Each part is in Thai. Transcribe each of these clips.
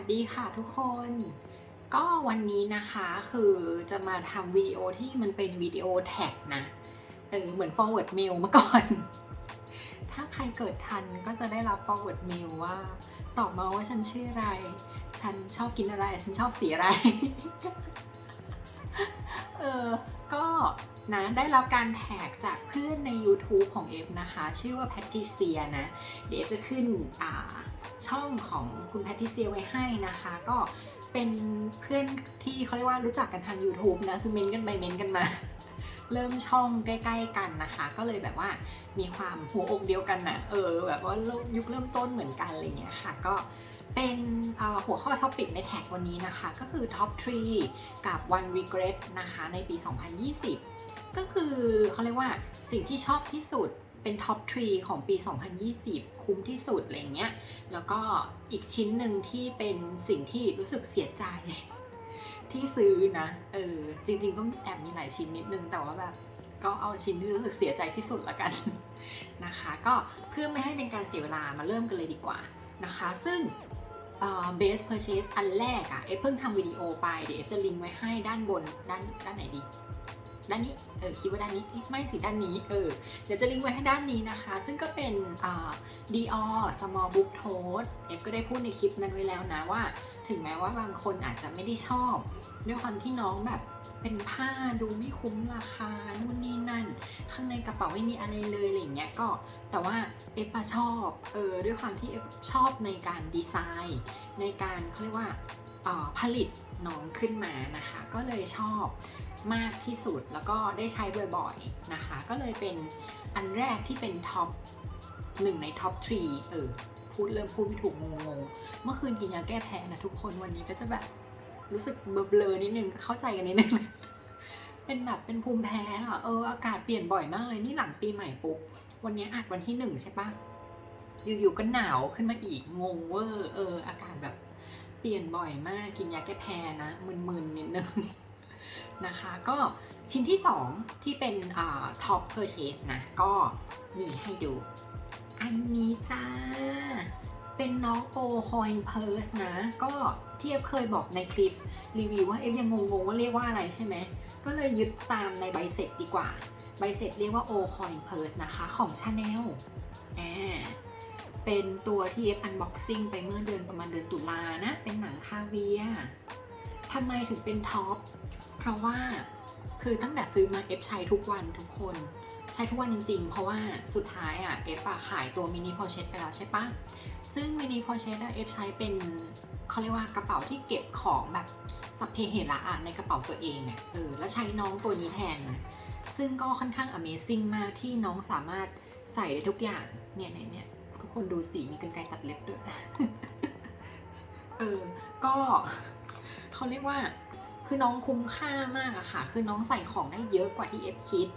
สดีค่ะทุกคน ก็วันนี้นะคะคือจะมาทำวิดีโอที่มันเป็นวิดีโอแท็กนะเออเหมือน forward mail เมื่อก่อน ถ้าใครเกิดทันก็จะได้รับ forward mail ว่า ตอบมาว่าฉันชื่ออะไร ฉันชอบกินอะไร ฉันชอบสีอะไร เออก็นะได้รับการแท็กจากเพื่อนใน YouTube ของเอฟนะคะ ชื่อว่าแพทติเซียนะ เดี๋ยวเอฟจะขึ้นอ่าช่องของคุณแพทติเซียไว้ให้นะคะ ก็เป็นเพื่อนที่เขาเรียกว่ารู้จักกันทาง YouTube นะ คือเม้นกันไปเม้นกันมา เริ่มช่องใกล้ ๆ กันนะคะ ก็เลยแบบว่ามีความหัวอกเดียวกันนะเออแบบว่ายุคเริ่มต้นเหมือนกันอะไรเงี้ยค่ะ ก็เป็นหัวข้อท็อปิกในแท็กวันนี้นะคะ ก็คือ Top 3 กับ One Regret นะคะในปี 2020 ก็คือเขาเรียกว่าสิ่งที่ชอบที่สุดเป็นท็อปทรีของปี 2020 คุ้มที่สุดอะไรเงี้ยแล้วก็อีกชิ้นหนึ่งที่เป็นสิ่งที่รู้สึกเสียใจ ที่ซื้อนะ เออ จริง ๆ ก็แอบมีหลายชิ้นนิดนึง แต่ว่าแบบก็เอาชิ้นที่รู้สึกเสียใจที่สุดละกันนะคะ ก็เพื่อไม่ให้เป็นการเสียเวลามาเริ่มกันเลยดีกว่านะคะ ซึ่งเบสเพอร์เชสอันแรกอะเอฟเพิ่งทำวิดีโอไป เดี๋ยวเอฟจะลิงก์ไว้ให้ด้านบนด้านด้านไหนดี ด้านนี้เออคิดว่าด้านนี้ไม่สิด้านนี้เออเดี๋ยวจะลิงก์ไว้ให้ด้านนี้นะคะ ซึ่งก็เป็นอ่า Dior Small Book Tote เอฟก็ได้พูดในคลิปนั้นไว้แล้วนะว่า ถึงแม้ว่าบางคนอาจจะไม่ได้ชอบ ด้วยความที่น้องแบบเป็นผ้าดูไม่คุ้มราคานู่นนี่นั่น ข้างในกระเป๋าไม่มีอะไรเลยอะไรอย่างเงี้ยก็ แต่ว่าเอฟชอบเออด้วยความที่เอฟชอบในการดีไซน์ ในการเขาเรียกว่าอ่อผลิตน้องขึ้นมานะคะ ก็เลยชอบ มากที่สุดแล้วก็ได้ใช้บ่อยๆนะคะ ก็เลยเป็นอันแรกที่เป็นท็อปหนึ่งในท็อปทรีเออพูดเริ่มพูดไม่ถูกงงๆเมื่อคืนกินยาแก้แพ้นะทุกคนวันนี้ก็จะแบบรู้สึกเบลอๆนิดนึงเข้าใจกันนิดนึงเป็นแบบเป็นภูมิแพ้อะเอออากาศเปลี่ยนบ่อยมากเลยนี่หลังปีใหม่ปุ๊บวันนี้อัดวันที่หนึ่งใช่ปะอยู่ๆก็หนาวขึ้นมาอีกงงเวอร์เออ อากาศแบบเปลี่ยนบ่อยมากกินยาแก้แพ้นะมึนๆนิดนึง นะคะ ก็ชิ้นที่สองที่เป็นท็อปเพอร์เชสนะ ก็มีให้ดู อันนี้จ้า เป็นน้องโอคอยเพิร์สนะ ก็เที่เอฟเคยบอกในคลิปรีวิวว่าเอฟยังงงๆว่าเรียกว่าอะไรใช่ไหม ก็เลยยึดตามในใบเสร็จดีกว่า ใบเสร็จเรียกว่าโอคอยเพิร์สนะคะ ของชาแนลอ่าเป็นตัวที่เอฟอันบ็อกซิ่งไปเมื่อเดือนประมาณเดือนตุลานะ เป็นหนังคาเวียทำไมถึงเป็นท็อป เพราะว่าคือตั้งแต่ซื้อมาเอฟใช้ทุกวันทุกคน ใช้ทุกวันจริงๆ เพราะว่าสุดท้ายอะเอฟขายตัวมินิพอเชตไปแล้วใช่ปะซึ่งมินิพอเชตเอฟใช้เป็นเขาเรียกว่ากระเป๋าที่เก็บของแบบสัพเพเหระอะในกระเป๋าตัวเองอะเออแล้วใช้น้องตัวนี้แทนนะซึ่งก็ค่อนข้าง Amazing มากที่น้องสามารถใส่ได้ทุกอย่างเนี่ยเนี่ยเนี่ยทุกคนดูสีมีกรรไกรตัดเล็บด้วยเออก็เขาเรียกว่า คือน้องคุ้มค่ามากอะค่ะ คือน้องใส่ของได้เยอะกว่าที่เอฟคิด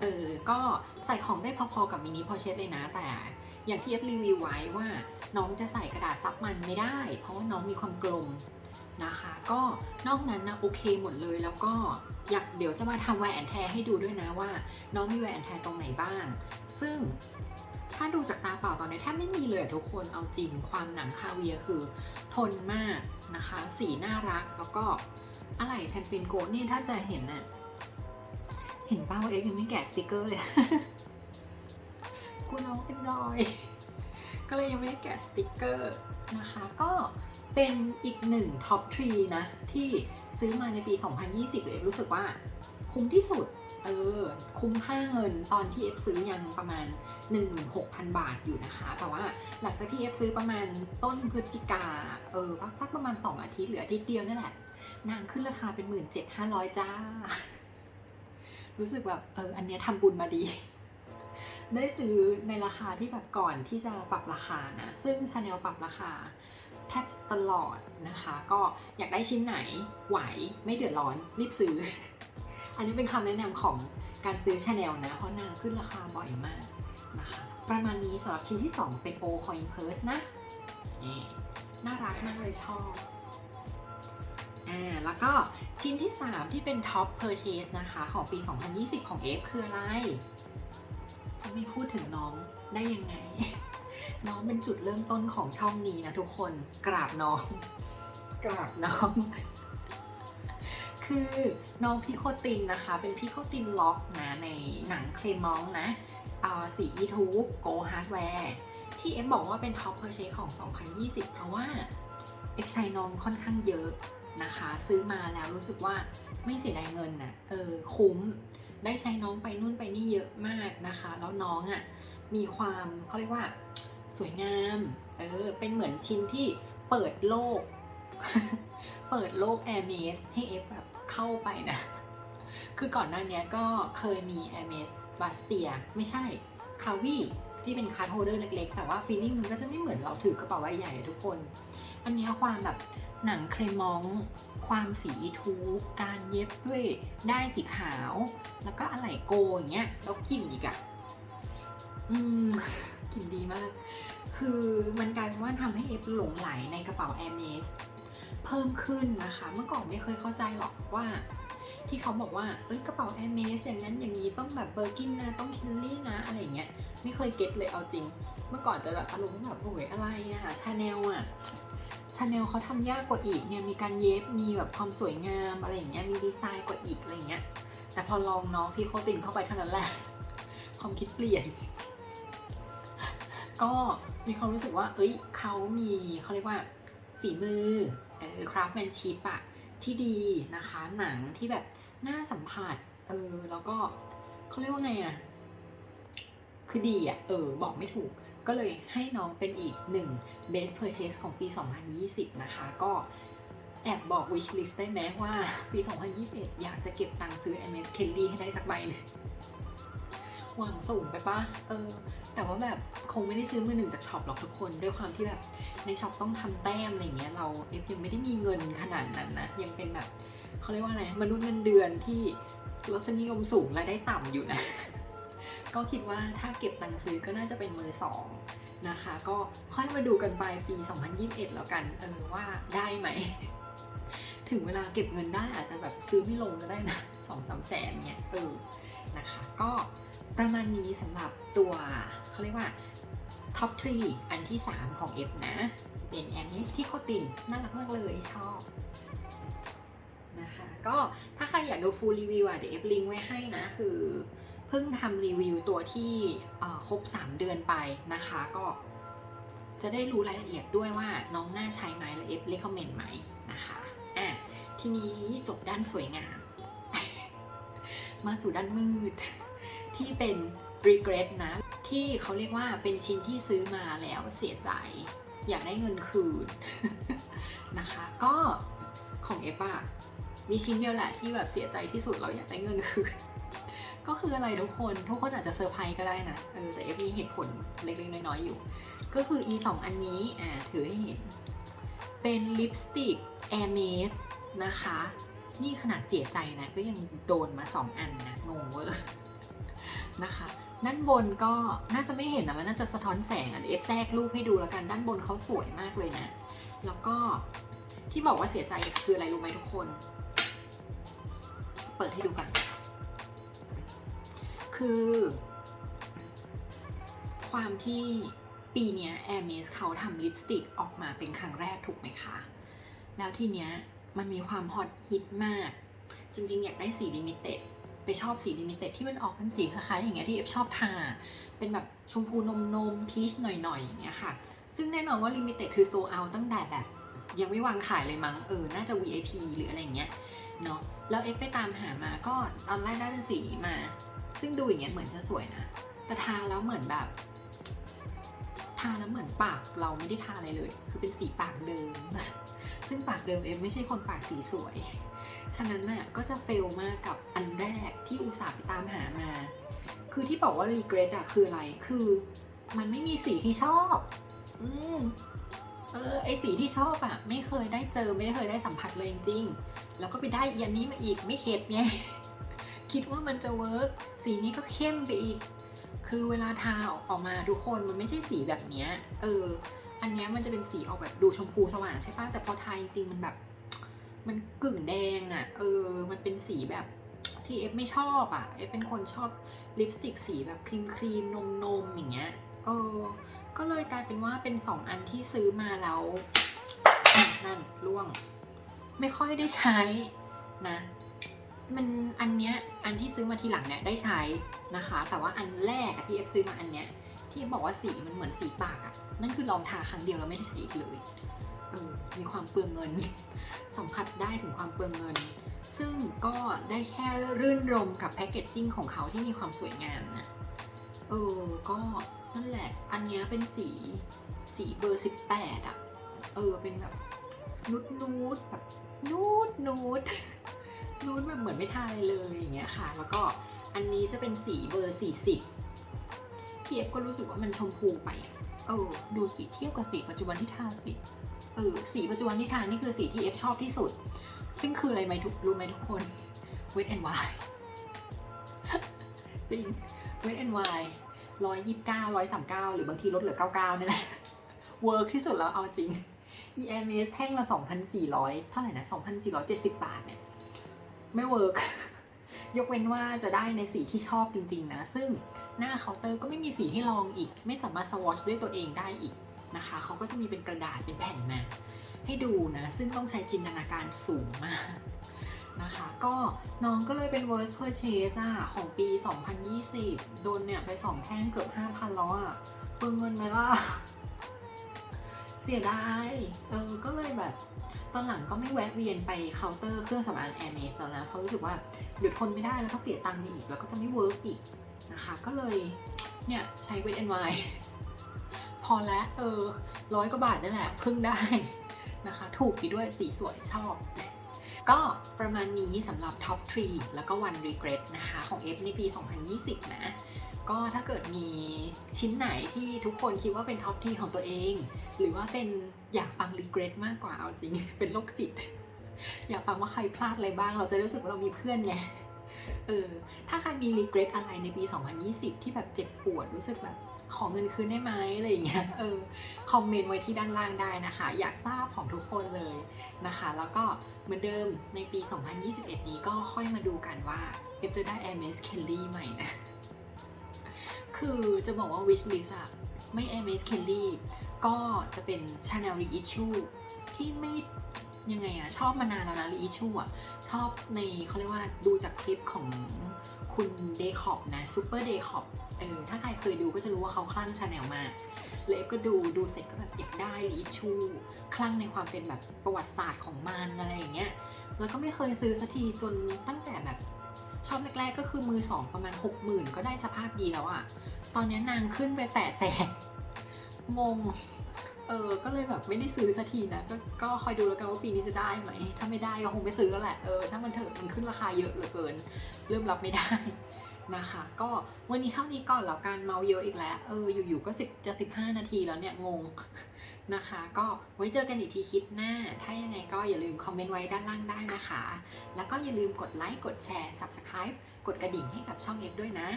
เออ ก็ใส่ของได้พอๆกับมินิพอเชตเลยนะ แต่อย่างที่เอฟรีวิวไว้ว่า น้องจะใส่กระดาษซับมันไม่ได้ เพราะว่าน้องมีความกลมนะคะ ก็นอกนั้นนะโอเคหมดเลย แล้วก็อยากเดี๋ยวจะมาทำแหวนแทร์ให้ดูด้วยนะว่า น้องมีแหวนแทร์ตรงไหนบ้าง ซึ่งถ้าดูจากตาเปล่าตอนนี้แทบไม่มีเลยทุกคนเอาจริงความหนังคาเวียคือ ทนมากนะคะ สีน่ารักแล้วก็ อะไรแชมเปญโกด์นี่ถ้าจะเห็นน่ะเห็นป้าว่าเอ็กยังไม่แกะสติกเกอร์เลยกูน้องเป็นรอย ก็เลยยังไม่ได้แกะสติกเกอร์นะคะ ก็เป็นอีกหนึ่งท็อปทรีนะ ที่ซื้อมาในปี 2020เลยรู้สึกว่าคุ้มที่สุด เออ คุ้มค่าเงินตอนที่เอฟซื้อยังประมาณ 16,000 บาทอยู่นะคะ แต่ว่าหลังจากที่เอฟซื้อประมาณต้นพฤศจิกา เออสักประมาณ 2 อาทิตย์หรืออาทิตย์เดียวนั่นแหละ นางขึ้นราคาเป็น17,500จ้าร้อยจ้า รู้สึกแบบเอออันเนี้ยทำบุญมาดี ได้ซื้อในราคาที่แบบก่อนที่จะปรับราคานะ ซึ่งชาแนลปรับราคาแทบตลอดนะคะ ก็อยากได้ชิ้นไหนไหวไม่เดือดร้อนรีบซื้อ อันนี้เป็นคำแนะนำของการซื้อชาแนลนะ เพราะนางขึ้นราคาบ่อยมากนะคะประมาณนี้สำหรับชิ้นที่ 2 เป็นโอคอยเพิร์สนะนี่น่ารักมากเลยชอบ อ่าแล้วก็ชิ้นที่ 3 ที่เป็นท็อปเพอร์เชสนะคะ ของปี 2020 ของ F คืออะไร จะไม่พูดถึงน้องได้ยังไง น้องเป็นจุดเริ่มต้นของช่องนี้นะทุกคนกราบน้อง กราบน้อง คือน้องพี่โคตินนะคะ เป็นพี่โคตินล็อกนะในหนังเคลมองนะสี YouTube Go Hardware ที่เอ็มบอกว่าเป็นท็อปเพอร์เชของ 2020 เพราะว่าเอ็กใช้น้องค่อนข้างเยอะ นะคะ ซื้อมาแล้วรู้สึกว่าไม่เสียดายเงินนะ่ะเออคุ้มได้ใช้น้องไปนู่นไปนี่เยอะมากนะคะ แล้วน้องอะ่ะมีความเขาเรียกว่าสวยงามเออเป็นเหมือนชิ้นที่เปิดโลก เปิดโลก Air m a z ให้เอฟแบบเข้าไปนะ คือก่อนหน้านี้ก็เคยมี Air m a z b a s t i a ไม่ใช่คาวีที่เป็นคาร์ดโฮเดอร์เล็กๆ แต่ว่าฟีลลิ่งมันก็จะไม่เหมือนเราถือกระเป๋าใบใหญ่ทุกคน อันนี้ความแบบ หนังเคลมองความสีทูการเย็บด้วยได้สีขาว แล้วก็อะไหล่โกอย่างเงี้ยแล้วกลิ่นอีกอะอืมกลิ่นดีมาก คือมันกลายเป็นว่าทำให้เอฟหลงไหลในกระเป๋าแอ r m เมสเพิ่มขึ้นนะคะ เมื่อก่อนไม่เคยเข้าใจหรอกว่า ที่เขาบอกว่าเอ้ยกระเป๋าแอ r m เมสอย่างนั้นอย่างนี้ต้องแบบเบอร์กินนะต้องคินลี่นะอะไรเงี้ยไม่เคยเก็ตเลยเอาจริง เมื่อก่อนจะแบบอารมณ์แบบโอ้ยอะไรอะชาแนลอะ ชาแนลเขาทำยากกว่าอีกเนี่ยมีการเย็บมีแบบความสวยงามอะไรอย่างเงี้ยมีดีไซน์กว่าอีกอะไรเงี้ยแต่พอลองน้องพี่โคตินเข้าไปเท่านั้นแหละ ความคิดเปลี่ยน ก็มีความรู้สึกว่า เอ้ยเขามีเขาเรียกว่าฝีมือเออคราฟแมนชิพอะที่ดีนะคะ หนังที่แบบน่าสัมผัสเออแล้วก็เขาเรียกว่าไงอะคือดีอะเออ บอกไม่ถูก ก็เลยให้น้องเป็นอีกหนึ่ง best purchase ของปี 2020 นะคะ ก็แอบบอก wish list ได้ไหมว่าปี 2021 อยากจะเก็บตังค์ซื้อ MS Kelly ให้ได้สักใบนึงหวังสูงไปปะเออ แต่ว่าแบบคงไม่ได้ซื้อมือหนึ่งจากช็อปหรอกทุกคน ด้วยความที่แบบในช็อปต้องทำแต้มอะไรเงี้ย เราเอฟยังไม่ได้มีเงินขนาดนั้นนะ ยังเป็นแบบเขาเรียกว่าอะไร มนุษย์เงินเดือนที่รสนิยมสูงและได้ต่ำอยู่นะ ก็คิดว่าถ้าเก็บตังค์ซื้อก็น่าจะเป็นมือสองนะคะ ก็ค่อยมาดูกันไปปี 2021 แล้วกันเออว่าได้ไหม ถึงเวลาเก็บเงินได้อาจจะแบบซื้อไม่ลงก็ได้นะสองสามแสนเนี่ยเออนะคะ ก็ประมาณนี้สำหรับตัวเขาเรียกว่าท็อป3อันที่ 3 ของ F นะ เป็นแอม i สที่โคตินน่ารักมากเลยชอบนะคะก็ถ้าใครอยากดูฟูลรีวิวอะเดี๋ยว F ลิงไว้ให้นะ คือ เพิ่งทำรีวิวตัวที่ครบ 3 เดือนไปนะคะ ก็จะได้รู้รายละเอียดด้วยว่าน้องน่าใช้ไหมและ F เลคคอมเมนต์ไหมนะคะอะทีนี้จบด้านสวยงาม มาสู่ด้านมืด ที่เป็น regret นะ ที่เขาเรียกว่าเป็นชิ้นที่ซื้อมาแล้วเสียใจ อยากได้เงินคืนนะคะ ก็ของเอฟอะมีชิ้นเดียวแหละที่แบบเสียใจที่สุดเราอยากได้เงินคืน ก็คืออะไรทุกคน ทุกคนอาจจะเซอร์ไพรส์ก็ได้นะเออแต่เอฟมีเหตุผลเล็กๆ น้อยๆ อยู่ ก็คือ e 2อันนี้อ่าถือให้เห็น เป็นลิปสติก Air m a z นะคะ นี่ขนาดเจียใจนะ ก็ยังโดนมา 2 อันนะงงเวอร์นะคะด้านบนก็น่าจะไม่เห็นนะมันน่าจะสะท้อนแสงอะเอฟแทรกรูปให้ดูแล้วกันด้านบนเขาสวยมากเลยนะ แล้วก็ที่บอกว่าเสียใจคืออะไรรู้ไหมทุกคน เปิดให้ดูกัน คือ ความที่ปีนี้ย Air m a z เขาทำลิปสติกออกมาเป็นครั้งแรกถูกไหมคะ แล้วทีเนี้ยมันมีความฮอตฮิตมาก จริง ๆ อยากได้สีลิมิเต็ดไปชอบสีลิมิเต็ดที่มันออกเป็นสีคล้ายๆอย่างเงี้ยที่เอฟชอบทา เป็นแบบชมพูนมนมพีชหน่อยๆอย่างเงี้ยค่ะ ซึ่งแน่นอนว่าลิมิเต็ดคือโซเอาตั้งแต่แบบ ยังไม่วางขายเลยมั้งเออ น่าจะ VIP หรืออะไรเงี้ย เนาะแล้วเอฟไปตามหามาก็ตอนแรกได้เป็นสีนี้มา ซึ่งดูอย่างเงี้ยเหมือนจะสวยนะ แต่ทาแล้วเหมือนแบบ ทาแล้วเหมือนปากเราไม่ได้ทาอะไรเลย คือเป็นสีปากเดิม ซึ่งปากเดิมเอฟไม่ใช่คนปากสีสวย ฉะนั้นน่ะก็จะเฟลมากกับอันแรกที่อุตส่าห์ไปตามหามา คือที่บอกว่า regret อะคืออะไร คือ มันไม่มีสีที่ชอบ อืมเออไอสีที่ชอบอะไม่เคยได้เจอไม่ได้เคยได้สัมผัสเลยจริงๆ แล้วก็ไปได้อีอันนี้มาอีกไม่เข็ดไงคิดว่ามันจะเวิร์กสีนี้ก็เข้มไปอีก คือเวลาทาออกมาทุกคนมันไม่ใช่สีแบบเนี้ยเออ อันเนี้ยมันจะเป็นสีออกแบบดูชมพูสว่างใช่ปะแต่พอทาจริงมันแบบ มันกึ่งแดงอะ่ะ เออ มันเป็นสีแบบที่เอฟไม่ชอบอะ่ะเอฟเป็นคนชอบลิปสติกสีแบบครีมครีมนมนมอย่างเงี้ยเออ ก็เลยกลายเป็นว่าเป็นสองอันที่ซื้อมาแล้วนั่นล่วง ไม่ค่อยได้ใช้นะ มันอันเนี้ยอันที่ซื้อมาทีหลังเนี่ยได้ใช้นะคะ แต่ว่าอันแรกที่เอฟซื้อมาอันเนี้ยที่บอกว่าสีมันเหมือนสีปากอะนั่นคือลองทาครั้งเดียวแล้วไม่ได้ใช้อีกเลยมีความเปลืองเงิน สัมผัสได้ถึงความเปลืองเงิน ซึ่งก็ได้แค่รื่นรมกับแพคเกจจิ้งของเขาที่มีความสวยงามนะเออก็นั่นแหละ อันเนี้ยเป็นสีสีเบอร์สิบแปดอะเออเป็นแบบ นูดนูดแบบนูดนูดนูดแบบเหมือนไม่ทาอะไรเลยอย่างเงี้ยค่ะ แล้วก็อันนี้จะเป็นสีเบอร์สี่สิบพี่เอฟก็รู้สึกว่ามันชมพูไป เออ ดูสีเทียบกับสีปัจจุบันที่ทาสิเออสีปัจจุบันที่ทานี่คือสีที่เอฟชอบที่สุด ซึ่งคืออะไรไหมทุกรู้ไหมทุกคน Wet and Wild จริง Wet and Wild ร้อยยี่สิบเก้าร้อยสามเก้าหรือบางทีลดเหลือเก้าเก้านี่แหละเวิร์กที่สุดแล้วเอาจริง EMS แท่งละสองพันสี่ร้อยเท่าไหร่นะสองพันสี่ร้อยเจ็ดสิบาทเนี่ย ไม่เวิร์กยกเว้นว่าจะได้ในสีที่ชอบจริง ๆ นะ ซึ่งหน้าเคาน์เตอร์ก็ไม่มีสีให้ลองอีก ไม่สามารถสวอชด้วยตัวเองได้อีกนะคะ เขาก็จะมีเป็นกระดาษเป็นแผ่นมาให้ดูนะ ซึ่งต้องใช้จินตนาการสูงมากนะคะ ก็น้องก็เลยเป็น worst purchase อะของปี 2020 โดนเนี่ยไป2แท่งเกือบ 5,000แล้วอะเปลืองเงินไหมล่ะ สียดายเออก็เลยแบบตอนหลังก็ไม่แวะเวียนไปเคาน์เตอร์เครื่องสำอางแอร์เมสแล้วนะเพราะรู้สึกว่าเดี๋ยวทนไม่ได้แล้วก็เสียตังค์ไปอีกแล้วก็จะไม่เวิร์กอีกนะคะ ก็เลยเนี่ยใช้เวทแอนไวพอแล้วเออร้อยกว่าบาทนั่นแหละเพิ่งได้นะคะ ถูกดีด้วยสีสวยชอบ ก็ประมาณนี้สำหรับ Top 3 แล้วก็ One Regret นะคะของ F ในปี 2020 นะ ก็ถ้าเกิดมีชิ้นไหนที่ทุกคนคิดว่าเป็น Top 3 ของตัวเอง หรือว่าเป็นอยากฟัง Regret มากกว่าเอาจริง เป็นโรคจิต อยากฟังว่าใครพลาดอะไรบ้าง เราจะรู้สึกว่าเรามีเพื่อนไงเออถ้าใครมี regret อะไรในปี 2020 ที่แบบเจ็บปวดรู้สึกแบบ ขอเงินคืนได้ไหมอะไรอย่างเงี้ยเออคอมเมนต์ไว้ที่ด้านล่างได้นะคะ อยากทราบของทุกคนเลยนะคะ แล้วก็เหมือนเดิมในปี 2021 นี้ก็ค่อยมาดูกันว่าเอฟจะได้ Hermes Kelly ใหม่นะคือจะบอกว่า wish list อะไม่ Hermes Kelly ก็จะเป็น Chanel reissue ที่ไม่ยังไงอะชอบมานานแล้วนะ reissue อะชอบในเขาเรียกว่าดูจากคลิปของ คุณเดคอบนะซูเปอร์เดคอบเออถ้าใครเคยดูก็จะรู้ว่าเขาคลั่งชาแนลมากเลยก็ดูดูเสร็จก็แบบอยากได้ลิชูคลั่งในความเป็นแบบประวัติศาสตร์ของมันอะไรอย่างเงี้ยแล้วก็ไม่เคยซื้อสักทีจนตั้งแต่แบบชอบแรกๆก็คือมือสองประมาณ6 0,000ก็ได้สภาพดีแล้วอะตอนนี้นางขึ้นไปแปดแสนงง เออ ก็เลยแบบไม่ได้ซื้อสักทีนะก็ก็คอยดูแล้วกันว่าปีนี้จะได้ไหม ถ้าไม่ได้ก็คงไม่ซื้อแล้วแหละ เออ ถ้ามันเถอะมันขึ้นราคาเยอะเหลือเกิน เริ่มรับไม่ได้นะคะ ก็วันนี้เท่านี้ก่อนแล้วการเมาเยอะอีกแล้ว เออ อยู่ๆ ก็สิบจะสิบห้านาทีแล้วเนี่ย งงนะคะ ก็ไว้เจอกันอีกทีคลิปหน้า ถ้ายังไงก็อย่าลืมคอมเมนต์ไว้ด้านล่างได้นะคะ แล้วก็อย่าลืมกดไลค์ กดแชร์ Subscribe กดกระดิ่งให้กับช่องเอกด้วยนะ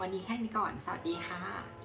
วันนี้แค่นี้ก่อน สวัสดีค่ะ